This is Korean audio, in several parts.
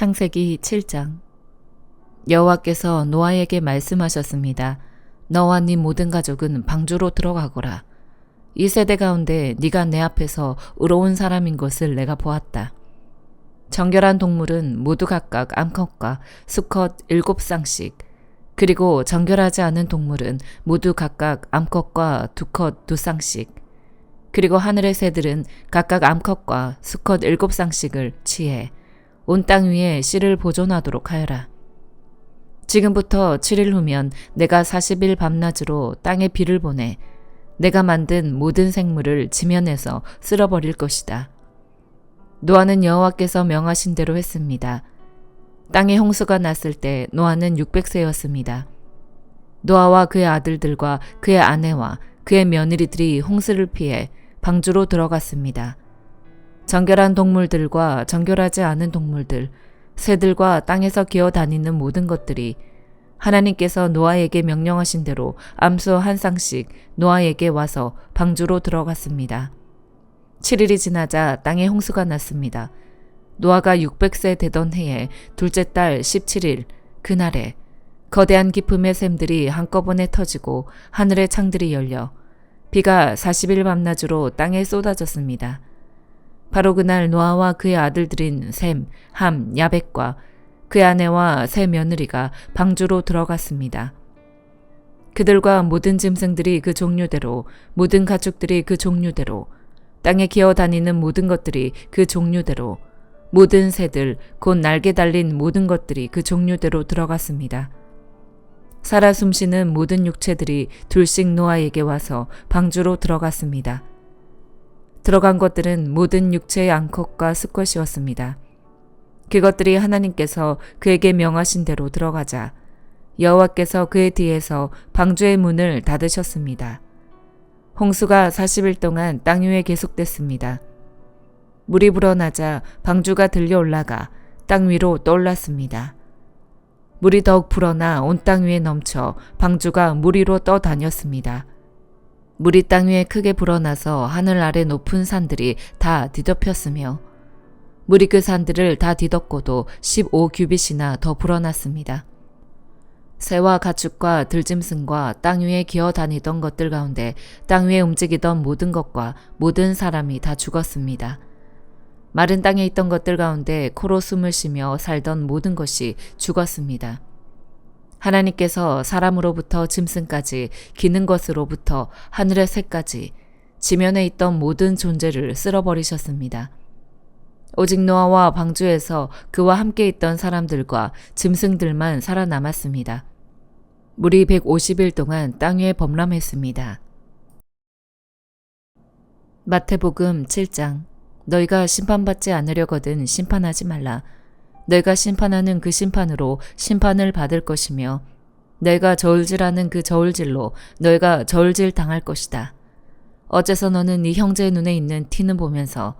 창세기 7장 여호와께서 노아에게 말씀하셨습니다. 너와 네 모든 가족은 방주로 들어가거라. 이 세대 가운데 네가 내 앞에서 의로운 사람인 것을 내가 보았다. 정결한 동물은 모두 각각 암컷과 수컷 일곱 쌍씩, 그리고 정결하지 않은 동물은 모두 각각 암컷과 두컷 두 쌍씩, 그리고 하늘의 새들은 각각 암컷과 수컷 일곱 쌍씩을 취해 온 땅 위에 씨를 보존하도록 하여라. 지금부터 7일 후면 내가 40일 밤낮으로 땅에 비를 보내 내가 만든 모든 생물을 지면에서 쓸어버릴 것이다. 노아는 여호와께서 명하신 대로 했습니다. 땅에 홍수가 났을 때 노아는 600세였습니다. 노아와 그의 아들들과 그의 아내와 그의 며느리들이 홍수를 피해 방주로 들어갔습니다. 정결한 동물들과 정결하지 않은 동물들, 새들과 땅에서 기어 다니는 모든 것들이 하나님께서 노아에게 명령하신 대로 암수 한 쌍씩 노아에게 와서 방주로 들어갔습니다. 7일이 지나자 땅에 홍수가 났습니다. 노아가 600세 되던 해에 둘째 달 17일 그날에 거대한 기품의 샘들이 한꺼번에 터지고 하늘의 창들이 열려 비가 40일 밤낮으로 땅에 쏟아졌습니다. 바로 그날 노아와 그의 아들들인 셈, 함, 야벳과 그의 아내와 세 며느리가 방주로 들어갔습니다. 그들과 모든 짐승들이 그 종류대로, 모든 가축들이 그 종류대로, 땅에 기어 다니는 모든 것들이 그 종류대로, 모든 새들, 곧 날개 달린 모든 것들이 그 종류대로 들어갔습니다. 살아 숨쉬는 모든 육체들이 둘씩 노아에게 와서 방주로 들어갔습니다. 들어간 것들은 모든 육체의 암컷과 수컷이었습니다. 그것들이 하나님께서 그에게 명하신 대로 들어가자 여호와께서 그의 뒤에서 방주의 문을 닫으셨습니다. 홍수가 40일 동안 땅 위에 계속됐습니다. 물이 불어나자 방주가 들려 올라가 땅 위로 떠올랐습니다. 물이 더욱 불어나 온 땅 위에 넘쳐 방주가 물 위로 떠다녔습니다. 물이 땅 위에 크게 불어나서 하늘 아래 높은 산들이 다 뒤덮였으며 물이 그 산들을 다 뒤덮고도 15규빗이나 더 불어났습니다. 새와 가축과 들짐승과 땅 위에 기어 다니던 것들 가운데 땅 위에 움직이던 모든 것과 모든 사람이 다 죽었습니다. 마른 땅에 있던 것들 가운데 코로 숨을 쉬며 살던 모든 것이 죽었습니다. 하나님께서 사람으로부터 짐승까지 기는 것으로부터 하늘의 새까지 지면에 있던 모든 존재를 쓸어버리셨습니다. 오직 노아와 방주에서 그와 함께 있던 사람들과 짐승들만 살아남았습니다. 물이 150일 동안 땅 위에 범람했습니다. 마태복음 7장 너희가 심판받지 않으려거든 심판하지 말라. 너희가 심판하는 그 심판으로 심판을 받을 것이며 너희가 저울질하는 그 저울질로 너희가 저울질 당할 것이다. 어째서 너는 네 형제의 눈에 있는 티는 보면서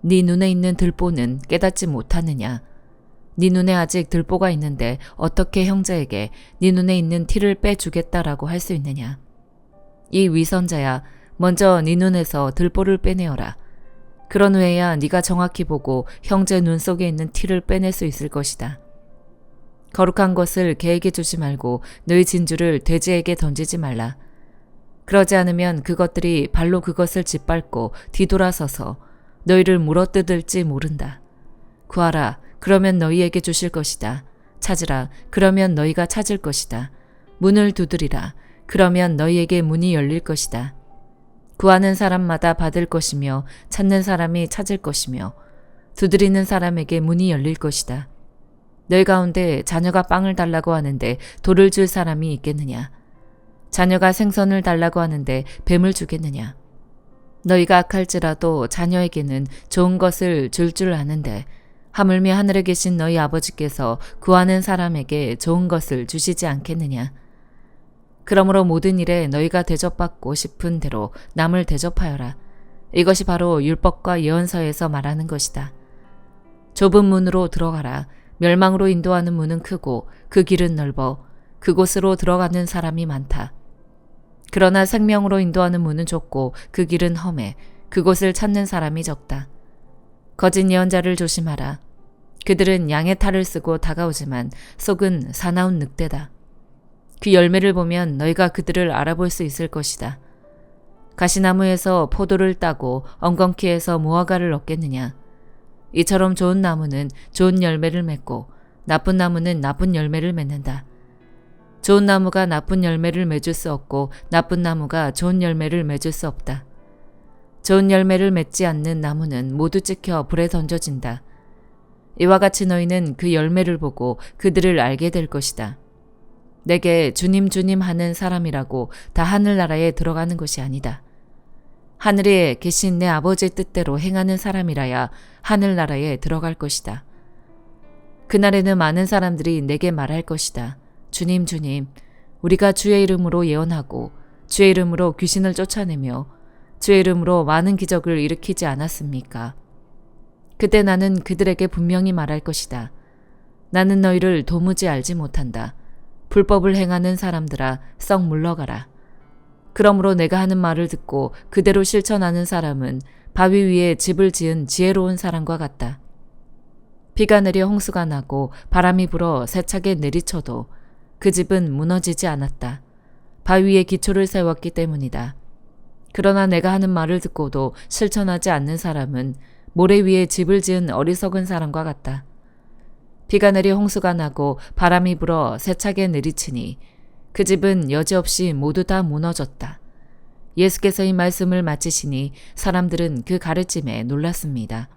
네 눈에 있는 들보는 깨닫지 못하느냐? 네 눈에 아직 들보가 있는데 어떻게 형제에게 네 눈에 있는 티를 빼주겠다라고 할 수 있느냐? 이 위선자야, 먼저 네 눈에서 들보를 빼내어라. 그런 후에야 네가 정확히 보고 형제 눈 속에 있는 티를 빼낼 수 있을 것이다. 거룩한 것을 개에게 주지 말고 너희 진주를 돼지에게 던지지 말라. 그러지 않으면 그것들이 발로 그것을 짓밟고 뒤돌아서서 너희를 물어뜯을지 모른다. 구하라. 그러면 너희에게 주실 것이다. 찾으라. 그러면 너희가 찾을 것이다. 문을 두드리라. 그러면 너희에게 문이 열릴 것이다. 구하는 사람마다 받을 것이며 찾는 사람이 찾을 것이며 두드리는 사람에게 문이 열릴 것이다. 너희 가운데 자녀가 빵을 달라고 하는데 돌을 줄 사람이 있겠느냐? 자녀가 생선을 달라고 하는데 뱀을 주겠느냐? 너희가 악할지라도 자녀에게는 좋은 것을 줄줄 줄 아는데 하물며 하늘에 계신 너희 아버지께서 구하는 사람에게 좋은 것을 주시지 않겠느냐? 그러므로 모든 일에 너희가 대접받고 싶은 대로 남을 대접하여라. 이것이 바로 율법과 예언서에서 말하는 것이다. 좁은 문으로 들어가라. 멸망으로 인도하는 문은 크고 그 길은 넓어 그곳으로 들어가는 사람이 많다. 그러나 생명으로 인도하는 문은 좁고 그 길은 험해 그곳을 찾는 사람이 적다. 거짓 예언자를 조심하라. 그들은 양의 탈을 쓰고 다가오지만 속은 사나운 늑대다. 그 열매를 보면 너희가 그들을 알아볼 수 있을 것이다. 가시나무에서 포도를 따고 엉겅퀴에서 무화과를 얻겠느냐. 이처럼 좋은 나무는 좋은 열매를 맺고 나쁜 나무는 나쁜 열매를 맺는다. 좋은 나무가 나쁜 열매를 맺을 수 없고 나쁜 나무가 좋은 열매를 맺을 수 없다. 좋은 열매를 맺지 않는 나무는 모두 찍혀 불에 던져진다. 이와 같이 너희는 그 열매를 보고 그들을 알게 될 것이다. 내게 주님 주님 하는 사람이라고 다 하늘나라에 들어가는 것이 아니다. 하늘에 계신 내 아버지의 뜻대로 행하는 사람이라야 하늘나라에 들어갈 것이다. 그날에는 많은 사람들이 내게 말할 것이다. 주님, 주님, 우리가 주의 이름으로 예언하고 주의 이름으로 귀신을 쫓아내며 주의 이름으로 많은 기적을 일으키지 않았습니까? 그때 나는 그들에게 분명히 말할 것이다. 나는 너희를 도무지 알지 못한다. 불법을 행하는 사람들아, 썩 물러가라. 그러므로 내가 하는 말을 듣고 그대로 실천하는 사람은 바위 위에 집을 지은 지혜로운 사람과 같다. 비가 내려 홍수가 나고 바람이 불어 세차게 내리쳐도 그 집은 무너지지 않았다. 바위에 기초를 세웠기 때문이다. 그러나 내가 하는 말을 듣고도 실천하지 않는 사람은 모래 위에 집을 지은 어리석은 사람과 같다. 비가 내려 홍수가 나고 바람이 불어 세차게 내리치니 그 집은 여지없이 모두 다 무너졌다. 예수께서 이 말씀을 마치시니 사람들은 그 가르침에 놀랐습니다.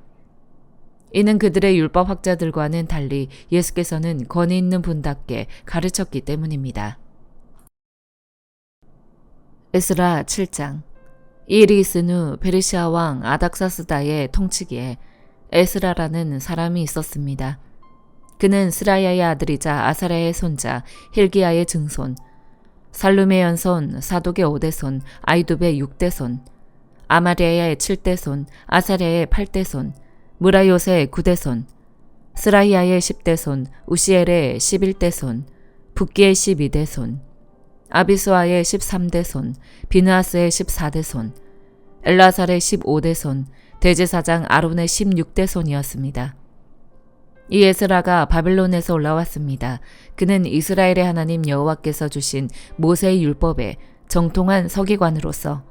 이는 그들의 율법 학자들과는 달리 예수께서는 권위 있는 분답게 가르쳤기 때문입니다. 에스라 7장 이 일이 있은 후 베르시아 왕 아닥사스다의 통치기에 에스라라는 사람이 있었습니다. 그는 스라야의 아들이자 아사랴의 손자 힐기야의 증손, 살룸의 연손 사독의 오대손, 아이두의 육대손, 아마리아의 칠대손, 아사랴의 팔대손, 무라요세의 구대손, 스라이아의 십대손, 우시엘의 십일대손, 붓기의 십이대손, 아비수아의 십삼대손, 비느아스의 십사대손, 엘라살의 십오대손, 대제사장 아론의 십육대손이었습니다. 이 에스라가 바벨론에서 올라왔습니다. 그는 이스라엘의 하나님 여호와께서 주신 모세의 율법에 정통한 서기관으로서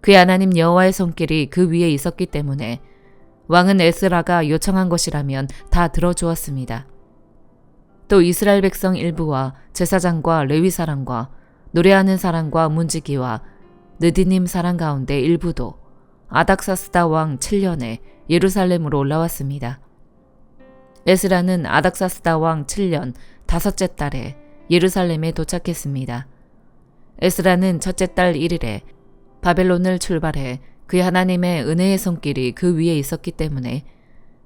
그의 하나님 여호와의 손길이 그 위에 있었기 때문에 왕은 에스라가 요청한 것이라면 다 들어주었습니다. 또 이스라엘 백성 일부와 제사장과 레위 사람과 노래하는 사람과 문지기와 느디님 사람 가운데 일부도 아닥사스다 왕 7년에 예루살렘으로 올라왔습니다. 에스라는 아닥사스다 왕 7년 다섯째 달에 예루살렘에 도착했습니다. 에스라는 첫째 달 1일에 바벨론을 출발해 그 하나님의 은혜의 손길이 그 위에 있었기 때문에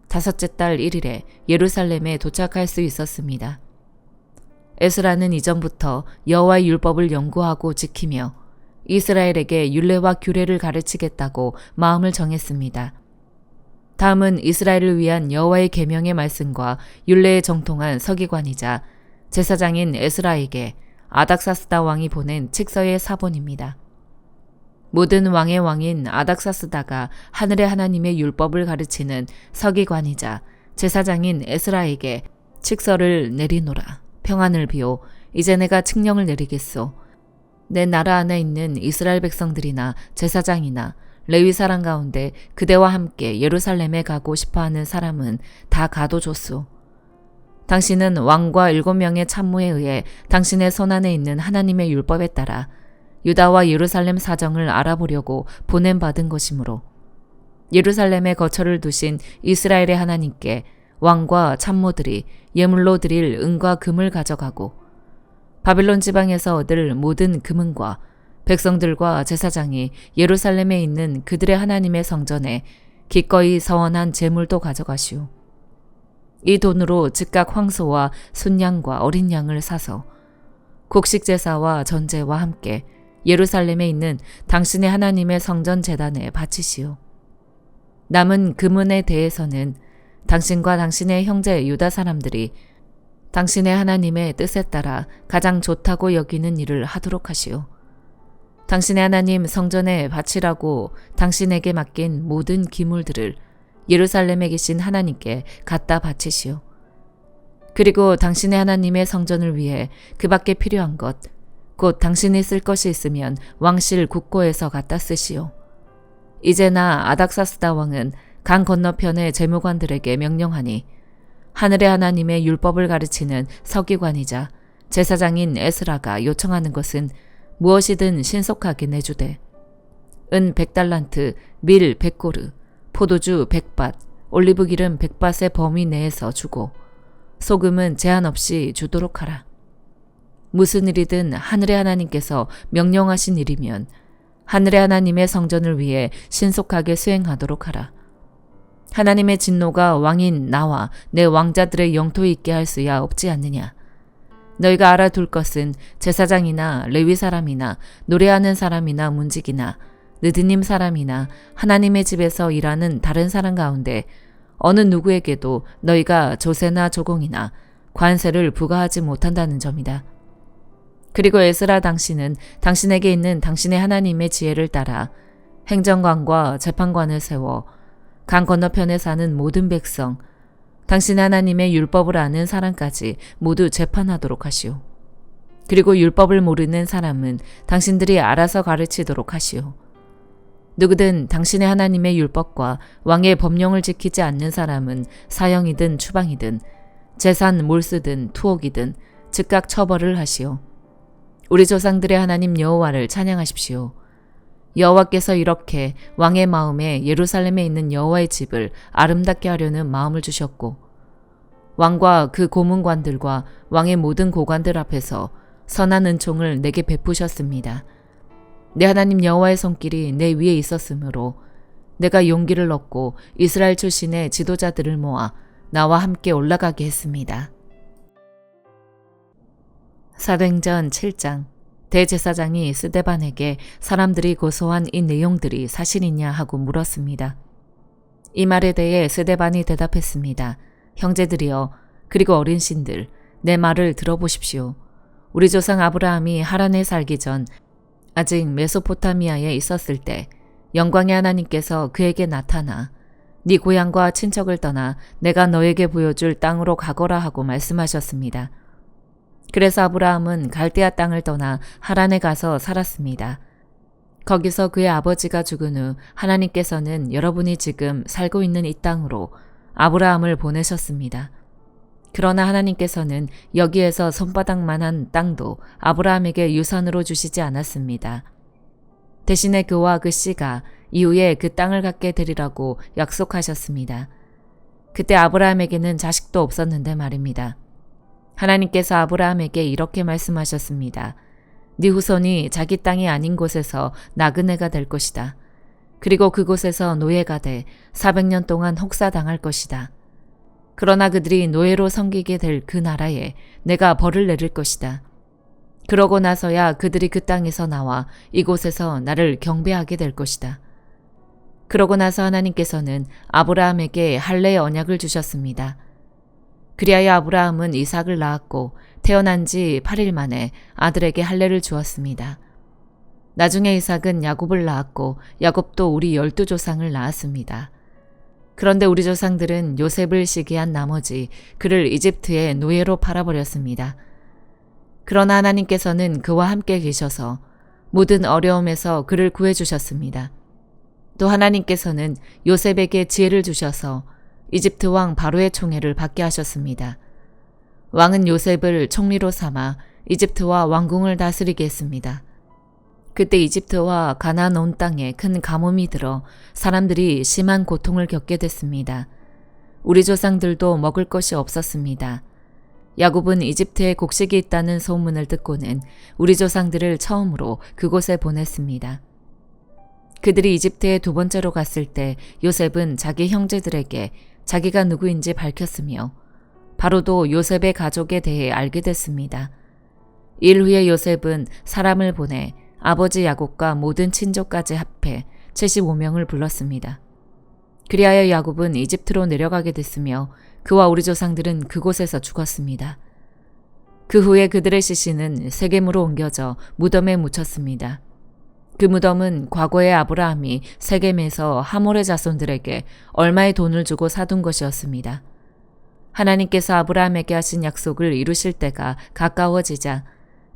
다섯째 달 1일에 예루살렘에 도착할 수 있었습니다. 에스라는 이전부터 여호와의 율법을 연구하고 지키며 이스라엘에게 율례와 규례를 가르치겠다고 마음을 정했습니다. 다음은 이스라엘을 위한 여호와의 계명의 말씀과 율례에 정통한 서기관이자 제사장인 에스라에게 아닥사스다 왕이 보낸 칙서의 사본입니다. 모든 왕의 왕인 아닥사스다가 하늘의 하나님의 율법을 가르치는 서기관이자 제사장인 에스라에게 칙서를 내리노라. 평안을 비오 이제 내가 칙령을 내리겠소. 내 나라 안에 있는 이스라엘 백성들이나 제사장이나 레위 사람 가운데 그대와 함께 예루살렘에 가고 싶어하는 사람은 다 가둬줬소. 당신은 왕과 일곱 명의 참모에 의해 당신의 손안에 있는 하나님의 율법에 따라 유다와 예루살렘 사정을 알아보려고 보냄받은 것이므로 예루살렘에 거처를 두신 이스라엘의 하나님께 왕과 참모들이 예물로 드릴 은과 금을 가져가고 바빌론 지방에서 얻을 모든 금은과 백성들과 제사장이 예루살렘에 있는 그들의 하나님의 성전에 기꺼이 서원한 재물도 가져가시오. 이 돈으로 즉각 황소와 순양과 어린 양을 사서 곡식 제사와 전제와 함께 예루살렘에 있는 당신의 하나님의 성전 재단에 바치시오. 남은 금은에 대해서는 당신과 당신의 형제 유다 사람들이 당신의 하나님의 뜻에 따라 가장 좋다고 여기는 일을 하도록 하시오. 당신의 하나님 성전에 바치라고 당신에게 맡긴 모든 기물들을 예루살렘에 계신 하나님께 갖다 바치시오. 그리고 당신의 하나님의 성전을 위해 그 밖에 필요한 것, 곧 당신이 쓸 것이 있으면 왕실 국고에서 갖다 쓰시오. 이제나 아닥사스다 왕은 강 건너편의 재무관들에게 명령하니 하늘의 하나님의 율법을 가르치는 서기관이자 제사장인 에스라가 요청하는 것은 무엇이든 신속하게 내주되 은 백달란트, 밀 백고르, 포도주 백밭, 올리브 기름 백밭의 범위 내에서 주고 소금은 제한 없이 주도록 하라. 무슨 일이든 하늘의 하나님께서 명령하신 일이면 하늘의 하나님의 성전을 위해 신속하게 수행하도록 하라. 하나님의 진노가 왕인 나와 내 왕자들의 영토에 있게 할 수야 없지 않느냐. 너희가 알아둘 것은 제사장이나 레위 사람이나 노래하는 사람이나 문직이나 느드님 사람이나 하나님의 집에서 일하는 다른 사람 가운데 어느 누구에게도 너희가 조세나 조공이나 관세를 부과하지 못한다는 점이다. 그리고 에스라 당신은 당신에게 있는 당신의 하나님의 지혜를 따라 행정관과 재판관을 세워 강 건너편에 사는 모든 백성, 당신 하나님의 율법을 아는 사람까지 모두 재판하도록 하시오. 그리고 율법을 모르는 사람은 당신들이 알아서 가르치도록 하시오. 누구든 당신의 하나님의 율법과 왕의 법령을 지키지 않는 사람은 사형이든 추방이든 재산 몰수든 투옥이든 즉각 처벌을 하시오. 우리 조상들의 하나님 여호와를 찬양하십시오. 여호와께서 이렇게 왕의 마음에 예루살렘에 있는 여호와의 집을 아름답게 하려는 마음을 주셨고 왕과 그 고문관들과 왕의 모든 고관들 앞에서 선한 은총을 내게 베푸셨습니다. 내 하나님 여호와의 손길이 내 위에 있었으므로 내가 용기를 얻고 이스라엘 출신의 지도자들을 모아 나와 함께 올라가게 했습니다. 사도행전 7장 대제사장이 스데반에게 사람들이 고소한 이 내용들이 사실이냐 하고 물었습니다. 이 말에 대해 스데반이 대답했습니다. 형제들이여 그리고 어린 신들 내 말을 들어보십시오. 우리 조상 아브라함이 하란에 살기 전 아직 메소포타미아에 있었을 때 영광의 하나님께서 그에게 나타나 네 고향과 친척을 떠나 내가 너에게 보여줄 땅으로 가거라 하고 말씀하셨습니다. 그래서 아브라함은 갈대아 땅을 떠나 하란에 가서 살았습니다. 거기서 그의 아버지가 죽은 후 하나님께서는 여러분이 지금 살고 있는 이 땅으로 아브라함을 보내셨습니다. 그러나 하나님께서는 여기에서 손바닥만한 땅도 아브라함에게 유산으로 주시지 않았습니다. 대신에 그와 그 씨가 이후에 그 땅을 갖게 되리라고 약속하셨습니다. 그때 아브라함에게는 자식도 없었는데 말입니다. 하나님께서 아브라함에게 이렇게 말씀하셨습니다. 네 후손이 자기 땅이 아닌 곳에서 나그네가 될 것이다. 그리고 그곳에서 노예가 돼 400년 동안 혹사당할 것이다. 그러나 그들이 노예로 섬기게 될 그 나라에 내가 벌을 내릴 것이다. 그러고 나서야 그들이 그 땅에서 나와 이곳에서 나를 경배하게 될 것이다. 그러고 나서 하나님께서는 아브라함에게 할례의 언약을 주셨습니다. 그리하여 아브라함은 이삭을 낳았고 태어난 지 8일 만에 아들에게 할례를 주었습니다. 나중에 이삭은 야곱을 낳았고 야곱도 우리 열두 조상을 낳았습니다. 그런데 우리 조상들은 요셉을 시기한 나머지 그를 이집트의 노예로 팔아버렸습니다. 그러나 하나님께서는 그와 함께 계셔서 모든 어려움에서 그를 구해주셨습니다. 또 하나님께서는 요셉에게 지혜를 주셔서 이집트 왕 바로의 총애를 받게 하셨습니다. 왕은 요셉을 총리로 삼아 이집트와 왕궁을 다스리게 했습니다. 그때 이집트와 가나안 온 땅에 큰 가뭄이 들어 사람들이 심한 고통을 겪게 됐습니다. 우리 조상들도 먹을 것이 없었습니다. 야곱은 이집트에 곡식이 있다는 소문을 듣고는 우리 조상들을 처음으로 그곳에 보냈습니다. 그들이 이집트에 두 번째로 갔을 때 요셉은 자기 형제들에게 자기가 누구인지 밝혔으며 바로도 요셉의 가족에 대해 알게 됐습니다. 일 후에 요셉은 사람을 보내 아버지 야곱과 모든 친족까지 합해 75명을 불렀습니다. 그리하여 야곱은 이집트로 내려가게 됐으며 그와 우리 조상들은 그곳에서 죽었습니다. 그 후에 그들의 시신은 세겜으로 옮겨져 무덤에 묻혔습니다. 그 무덤은 과거의 아브라함이 세겜에서 하몰의 자손들에게 얼마의 돈을 주고 사둔 것이었습니다. 하나님께서 아브라함에게 하신 약속을 이루실 때가 가까워지자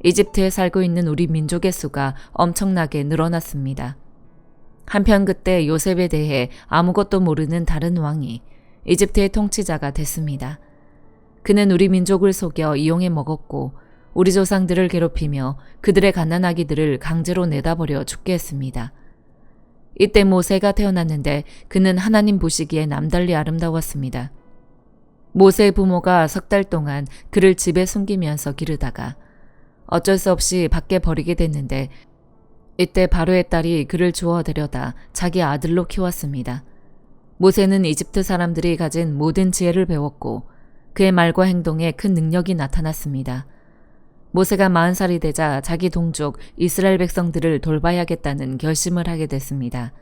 이집트에 살고 있는 우리 민족의 수가 엄청나게 늘어났습니다. 한편 그때 요셉에 대해 아무것도 모르는 다른 왕이 이집트의 통치자가 됐습니다. 그는 우리 민족을 속여 이용해 먹었고 우리 조상들을 괴롭히며 그들의 갓난아기들을 강제로 내다버려 죽게 했습니다. 이때 모세가 태어났는데 그는 하나님 보시기에 남달리 아름다웠습니다. 모세의 부모가 석 달 동안 그를 집에 숨기면서 기르다가 어쩔 수 없이 밖에 버리게 됐는데 이때 바로의 딸이 그를 주워 데려다 자기 아들로 키웠습니다. 모세는 이집트 사람들이 가진 모든 지혜를 배웠고 그의 말과 행동에 큰 능력이 나타났습니다. 모세가 40살이 되자 자기 동족 이스라엘 백성들을 돌봐야겠다는 결심을 하게 됐습니다.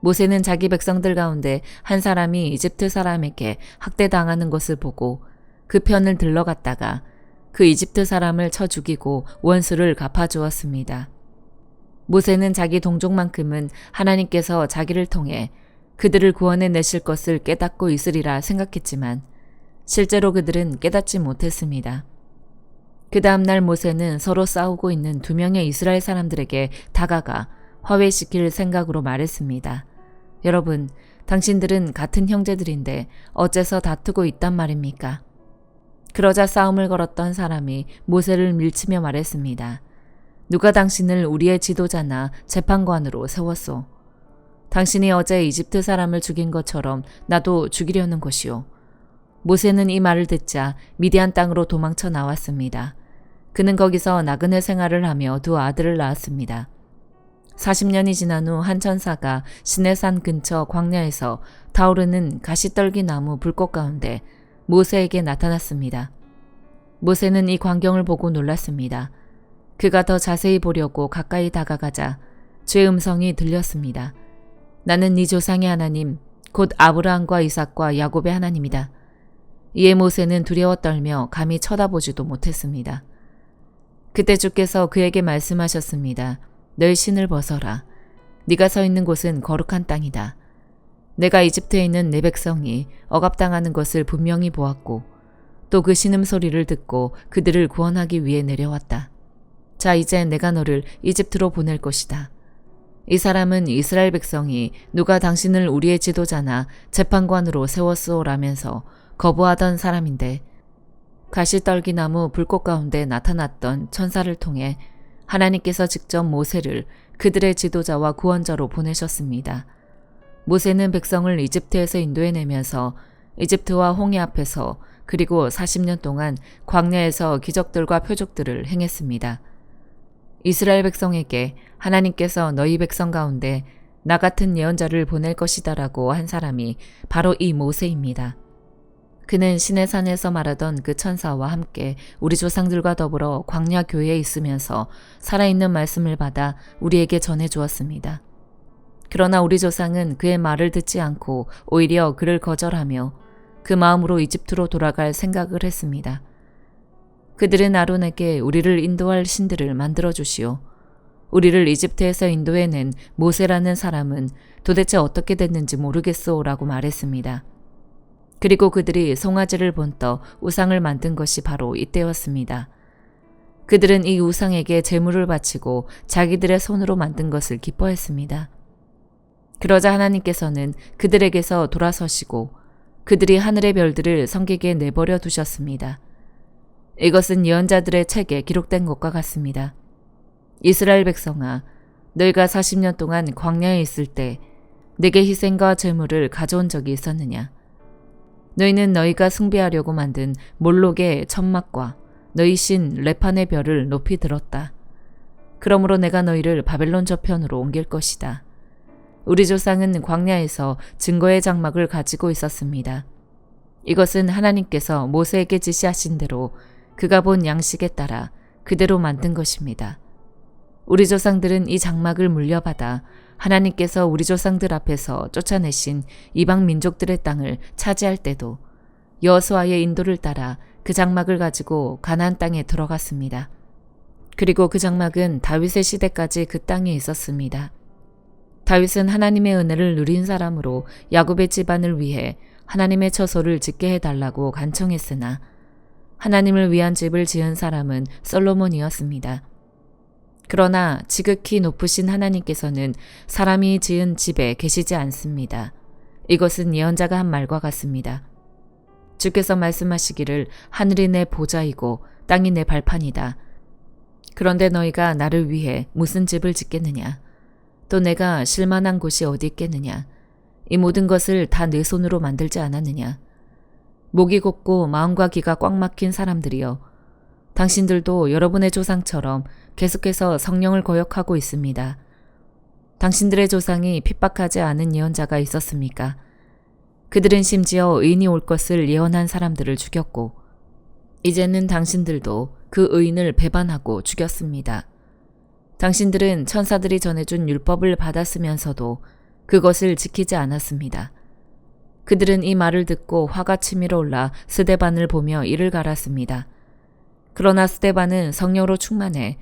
모세는 자기 백성들 가운데 한 사람이 이집트 사람에게 학대당하는 것을 보고 그 편을 들러갔다가 그 이집트 사람을 쳐 죽이고 원수를 갚아주었습니다. 모세는 자기 동족만큼은 하나님께서 자기를 통해 그들을 구원해 내실 것을 깨닫고 있으리라 생각했지만 실제로 그들은 깨닫지 못했습니다. 그 다음날 모세는 서로 싸우고 있는 두 명의 이스라엘 사람들에게 다가가 화해시킬 생각으로 말했습니다. 여러분, 당신들은 같은 형제들인데 어째서 다투고 있단 말입니까? 그러자 싸움을 걸었던 사람이 모세를 밀치며 말했습니다. 누가 당신을 우리의 지도자나 재판관으로 세웠소? 당신이 어제 이집트 사람을 죽인 것처럼 나도 죽이려는 것이오. 모세는 이 말을 듣자 미디안 땅으로 도망쳐 나왔습니다. 그는 거기서 나그네 생활을 하며 두 아들을 낳았습니다. 40년이 지난 후 한 천사가 시내산 근처 광야에서 타오르는 가시떨기 나무 불꽃 가운데 모세에게 나타났습니다. 모세는 이 광경을 보고 놀랐습니다. 그가 더 자세히 보려고 가까이 다가가자 죄 음성이 들렸습니다. 나는 네 조상의 하나님, 곧 아브라함과 이삭과 야곱의 하나님이다. 이에 모세는 두려워 떨며 감히 쳐다보지도 못했습니다. 그때 주께서 그에게 말씀하셨습니다. 널 신을 벗어라. 네가 서 있는 곳은 거룩한 땅이다. 내가 이집트에 있는 내 백성이 억압당하는 것을 분명히 보았고 또 그 신음 소리를 듣고 그들을 구원하기 위해 내려왔다. 자, 이제 내가 너를 이집트로 보낼 것이다. 이 사람은 이스라엘 백성이 누가 당신을 우리의 지도자나 재판관으로 세웠소라면서 거부하던 사람인데 가시떨기나무 불꽃 가운데 나타났던 천사를 통해 하나님께서 직접 모세를 그들의 지도자와 구원자로 보내셨습니다. 모세는 백성을 이집트에서 인도해내면서 이집트와 홍해 앞에서 그리고 40년 동안 광야에서 기적들과 표적들을 행했습니다. 이스라엘 백성에게 하나님께서 너희 백성 가운데 나 같은 예언자를 보낼 것이다라고 한 사람이 바로 이 모세입니다. 그는 신의 산에서 말하던 그 천사와 함께 우리 조상들과 더불어 광야 교회에 있으면서 살아있는 말씀을 받아 우리에게 전해 주었습니다. 그러나 우리 조상은 그의 말을 듣지 않고 오히려 그를 거절하며 그 마음으로 이집트로 돌아갈 생각을 했습니다. 그들은 아론에게 우리를 인도할 신들을 만들어 주시오. 우리를 이집트에서 인도해낸 모세라는 사람은 도대체 어떻게 됐는지 모르겠소라고 말했습니다. 그리고 그들이 송아지를 본떠 우상을 만든 것이 바로 이때였습니다. 그들은 이 우상에게 재물을 바치고 자기들의 손으로 만든 것을 기뻐했습니다. 그러자 하나님께서는 그들에게서 돌아서시고 그들이 하늘의 별들을 성객에 내버려 두셨습니다. 이것은 예언자들의 책에 기록된 것과 같습니다. 이스라엘 백성아, 너희가 40년 동안 광야에 있을 때 내게 희생과 재물을 가져온 적이 있었느냐? 너희는 너희가 숭배하려고 만든 몰록의 천막과 너희 신 레판의 별을 높이 들었다. 그러므로 내가 너희를 바벨론 저편으로 옮길 것이다. 우리 조상은 광야에서 증거의 장막을 가지고 있었습니다. 이것은 하나님께서 모세에게 지시하신 대로 그가 본 양식에 따라 그대로 만든 것입니다. 우리 조상들은 이 장막을 물려받아 하나님께서 우리 조상들 앞에서 쫓아내신 이방 민족들의 땅을 차지할 때도 여호수아의 인도를 따라 그 장막을 가지고 가나안 땅에 들어갔습니다. 그리고 그 장막은 다윗의 시대까지 그 땅에 있었습니다. 다윗은 하나님의 은혜를 누린 사람으로 야곱의 집안을 위해 하나님의 처소를 짓게 해달라고 간청했으나 하나님을 위한 집을 지은 사람은 솔로몬이었습니다. 그러나 지극히 높으신 하나님께서는 사람이 지은 집에 계시지 않습니다. 이것은 예언자가 한 말과 같습니다. 주께서 말씀하시기를 하늘이 내 보좌이고 땅이 내 발판이다. 그런데 너희가 나를 위해 무슨 집을 짓겠느냐? 또 내가 실만한 곳이 어디 있겠느냐? 이 모든 것을 다 내 손으로 만들지 않았느냐? 목이 곱고 마음과 귀가 꽉 막힌 사람들이여. 당신들도 여러분의 조상처럼 계속해서 성령을 거역하고 있습니다. 당신들의 조상이 핍박하지 않은 예언자가 있었습니까? 그들은 심지어 의인이 올 것을 예언한 사람들을 죽였고, 이제는 당신들도 그 의인을 배반하고 죽였습니다. 당신들은 천사들이 전해준 율법을 받았으면서도 그것을 지키지 않았습니다. 그들은 이 말을 듣고 화가 치밀어 올라 스데반을 보며 이를 갈았습니다. 그러나 스데반은 성령으로 충만해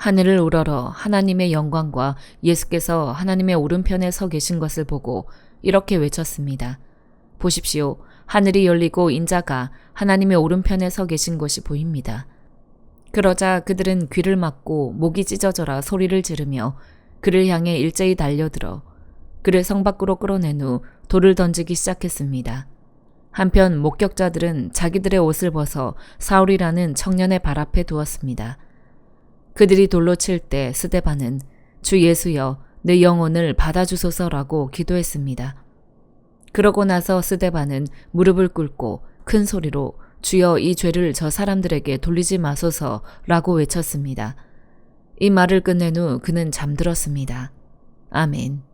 하늘을 우러러 하나님의 영광과 예수께서 하나님의 오른편에 서 계신 것을 보고 이렇게 외쳤습니다. 보십시오. 하늘이 열리고 인자가 하나님의 오른편에 서 계신 것이 보입니다. 그러자 그들은 귀를 막고 목이 찢어져라 소리를 지르며 그를 향해 일제히 달려들어 그를 성 밖으로 끌어낸 후 돌을 던지기 시작했습니다. 한편 목격자들은 자기들의 옷을 벗어 사울이라는 청년의 발 앞에 두었습니다. 그들이 돌로 칠 때 스데반은 주 예수여 내 영혼을 받아주소서라고 기도했습니다. 그러고 나서 스데반은 무릎을 꿇고 큰 소리로 주여 이 죄를 저 사람들에게 돌리지 마소서라고 외쳤습니다. 이 말을 끝낸 후 그는 잠들었습니다. 아멘.